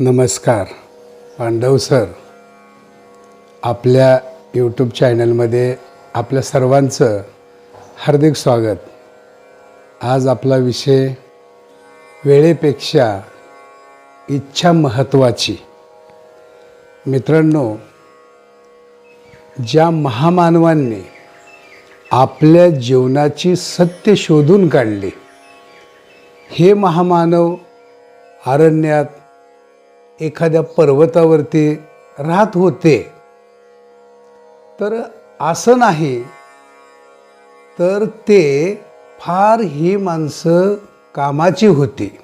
नमस्कार पांडव सर. आपल्या यूट्यूब चॅनलमध्ये आपल्या सर्वांचं हार्दिक स्वागत. आज आपला विषय वेळेपेक्षा इच्छा महत्त्वाची मित्रांनो ज्या महामानवांनी आपल्या जीवनाची सत्य शोधून काढली हे महामानव अरण्यात एखाद्या पर्वतावरती राहत होते तर असं नाही तर ते फार ही माणसं कामाची होती.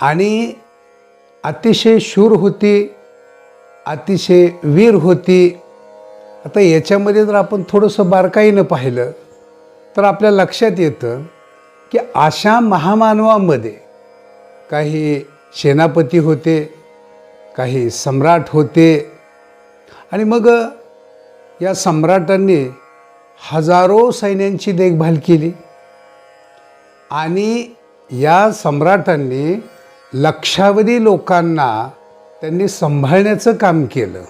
आणि अतिशय शूर होती अतिशय वीर होती. आता याच्यामध्ये जर आपण थोडंसं बारकाईनं पाहिलं तर आपल्या लक्षात येतं की अशा महामानवामध्ये काही सेनापती होते काही सम्राट होते. आणि मग या सम्राटांनी हजारो सैन्यांची देखभाल केली. आणि या सम्राटांनी लक्षावधी लोकांना त्यांनी सांभाळण्याचं काम केलं.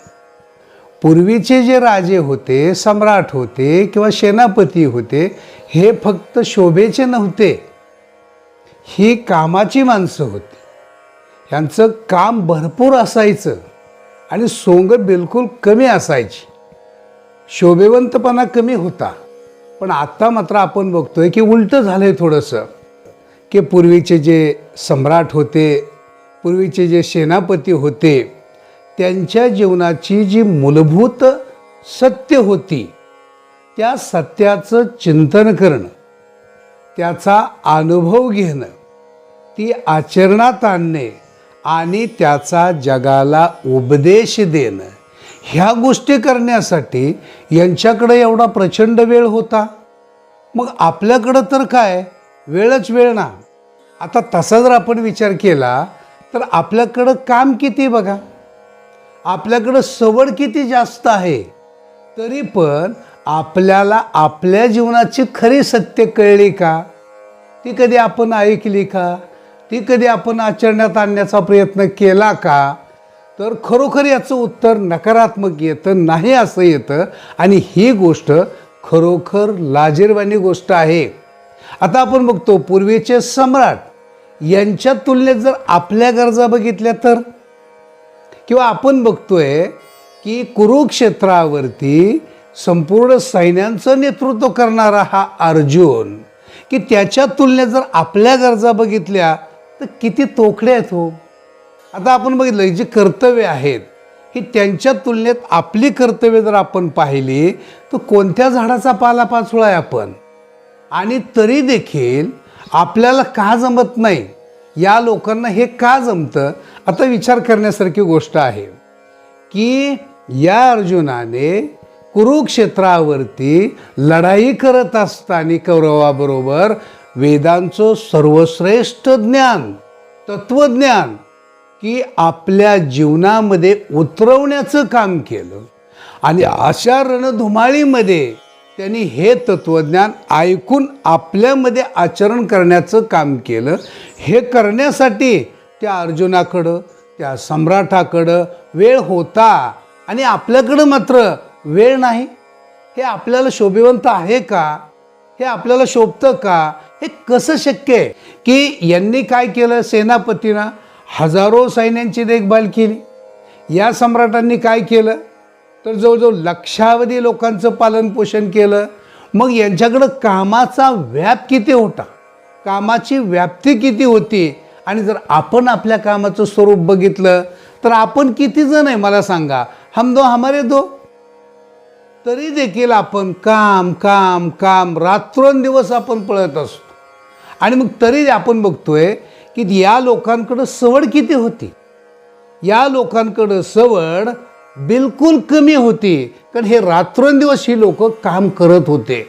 पूर्वीचे जे राजे होते सम्राट होते किंवा सेनापती होते हे फक्त शोभेचे नव्हते. ही कामाची माणसं होती. ह्यांचं काम भरपूर असायचं आणि सोंग बिलकुल कमी असायची. शोभेवंतपणा कमी होता. पण आत्ता मात्र आपण बघतोय की उलटं झालं आहे थोडंसं. की पूर्वीचे जे सम्राट होते पूर्वीचे जे सेनापती होते त्यांच्या जीवनाची जी मूलभूत सत्य होती त्या सत्याचं चिंतन करणं त्याचा अनुभव घेणं ती आचरणात आणणे आणि त्याचा जगाला उपदेश देणं. ह्या गोष्टी करण्यासाठी यांच्याकडे एवढा प्रचंड वेळ होता? मग आपल्याकडं तर काय? वेळच वेळ ना. आता तसा जर आपण विचार केला तर आपल्याकडं काम किती बघा? आपल्याकडं सवड किती जास्त आहे? तरी पण आपल्याला आपल्या जीवनाची खरी सत्य कळली का? ती कधी आपण ऐकली का? ती कधी आपण आचरण्यात आणण्याचा प्रयत्न केला का? तर खरोखर याचं उत्तर नकारात्मक येतं नाही असं येतं. आणि ही गोष्ट खरोखर लाजीरवाणी गोष्ट आहे. आता आपण बघतो पूर्वीचे सम्राट यांच्या तुलनेत जर आपल्या गरजा बघितल्या तर? किंवा आपण बघतोय की कुरुक्षेत्रावरती संपूर्ण सैन्यांचं नेतृत्व करणारा हा अर्जुन की त्याच्या तुलनेत जर आपल्या गरजा बघितल्या तर किती तोकडे आहेत हो. आता आपण बघितलं जी कर्तव्य आहेत ही त्यांच्या तुलनेत आपली कर्तव्य जर आपण पाहिली तर कोणत्या झाडाचा पालापाचोळा आहे आपण? आणि तरी देखील आपल्याला का जमत नाही? या लोकांना हे का जमतं? आता विचार करण्यासारखी गोष्ट आहे की या अर्जुनाने कुरुक्षेत्रावरती लढाई करत असताना कौरवाबरोबर वेदांचं सर्वश्रेष्ठ ज्ञान तत्वज्ञान की आपल्या जीवनामध्ये उतरवण्याचं काम केलं. आणि अशा रणधुमाळीमध्ये त्यांनी हे तत्वज्ञान ऐकून आपल्यामध्ये आचरण करण्याचं काम केलं. हे करण्यासाठी त्या अर्जुनाकडं त्या सम्राटाकडं वेळ होता आणि आपल्याकडं मात्र वेळ नाही. हे आपल्याला शोभिवंत आहे का? हे आपल्याला शोभतं का? हे कसं शक्य आहे? की यांनी काय केलं? सेनापतीनं हजारो सैन्यांची देखभाल केली. या सम्राटांनी काय केलं? तर जवळजवळ लक्षावधी लोकांचं पालनपोषण केलं. मग यांच्याकडं कामाचा व्याप किती होता? कामाची व्याप्ती किती होती? आणि जर आपण आपल्या कामाचं स्वरूप बघितलं तर आपण किती जण आहे मला सांगा? हम दो हमारे दो. तरी देखील आपण काम काम काम रात्रंदिवस आपण पळत असतो. आणि मग तरी आपण बघतोय की या लोकांकडं सवड किती होती. या लोकांकडं सवड बिलकुल कमी होती. कारण हे रात्रंदिवस ही लोक काम करत होते.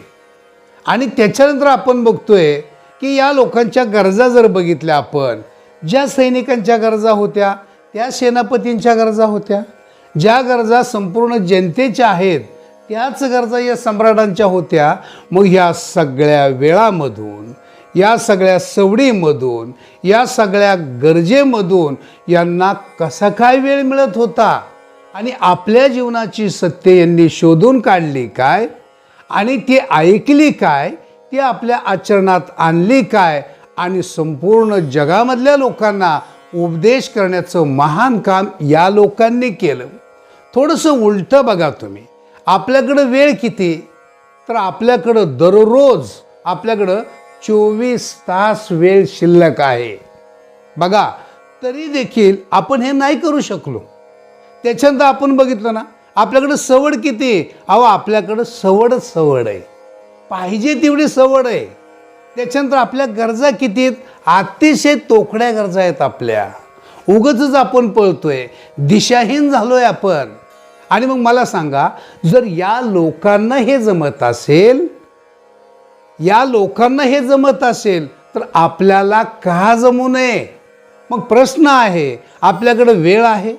आणि त्याच्यानंतर आपण बघतोय की या लोकांच्या गरजा जर बघितल्या आपण ज्या सैनिकांच्या गरजा होत्या त्या सेनापतींच्या गरजा होत्या ज्या गरजा संपूर्ण जनतेच्या आहेत त्याच गरजा या सम्राटांच्या होत्या मग ह्या सगळ्या वेळामधून या सगळ्या सवडीमधून या सगळ्या गरजेमधून यांना कसा काय वेळ मिळत होता? आणि आपल्या जीवनाची सत्य यांनी शोधून काढली काय? आणि ती ऐकली काय? ती आपल्या आचरणात आणली काय? आणि संपूर्ण जगामधल्या लोकांना उपदेश करण्याचं महान काम या लोकांनी केलं. थोडंसं उलटं बघा तुम्ही. आपल्याकडं वेळ किती? तर आपल्याकडं दररोज आपल्याकडं चोवीस तास वेळ शिल्लक आहे. बघा तरी देखील आपण हे नाही करू शकलो. त्याच्यानंतर आपण बघितलं ना आपल्याकडं सवड किती अहो आपल्याकडं सवडच सवड आहे. पाहिजे तेवढी सवड आहे. त्याच्यानंतर आपल्या गरजा किती आहेत? अतिशय तोकड्या गरजा आहेत आपल्या. उगच आपण पळतोय. दिशाहीन झालोय आपण. आणि मग मला सांगा जर या लोकांना हे जमत असेल या लोकांना हे जमत असेल तर आपल्याला का जमू नये? मग प्रश्न आहे आपल्याकडं वेळ आहे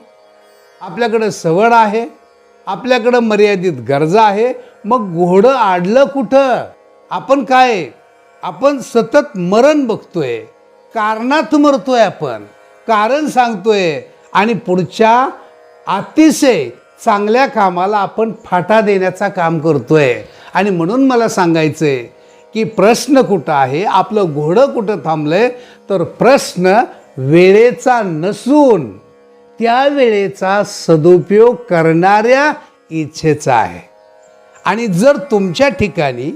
आपल्याकडं सवड आहे आपल्याकडं मर्यादित गरजा आहे मग घोडं आडलं कुठं? आपण काय? आपण सतत मरण बघतोय कारणात मरतोय आपण कारण सांगतोय आणि पुढच्या अतिशय चांगल्या कामाला आपण फाटा देण्याचा काम करतोय. आणि म्हणून मला सांगायचं आहे की प्रश्न कुठं आहे आपलं घोडं कुठं थांबलंय तर प्रश्न वेळेचा नसून त्या वेळेचा सदुपयोग करणाऱ्या इच्छेचा आहे. आणि जर तुमच्या ठिकाणी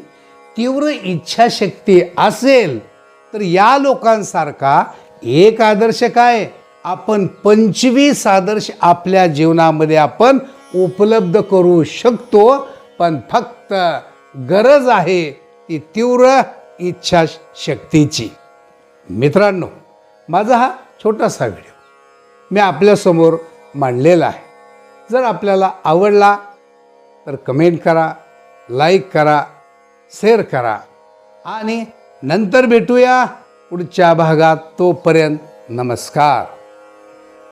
तीव्र इच्छाशक्ती असेल तर या लोकांसारखा एक आदर्श काय? आपण पंचवीस आदर्श आपल्या जीवनामध्ये आपण उपलब्ध करू शकतो पण फक्त गरज आहे ती तीव्र इच्छाशक्तीची. मित्रांनो माझा हा छोटासा व्हिडिओ मी आपल्यासमोर मांडलेला आहे. जर आपल्याला आवडला तर कमेंट करा लाईक करा शेअर करा आणि नंतर भेटूया पुढच्या भागात. तोपर्यंत नमस्कार.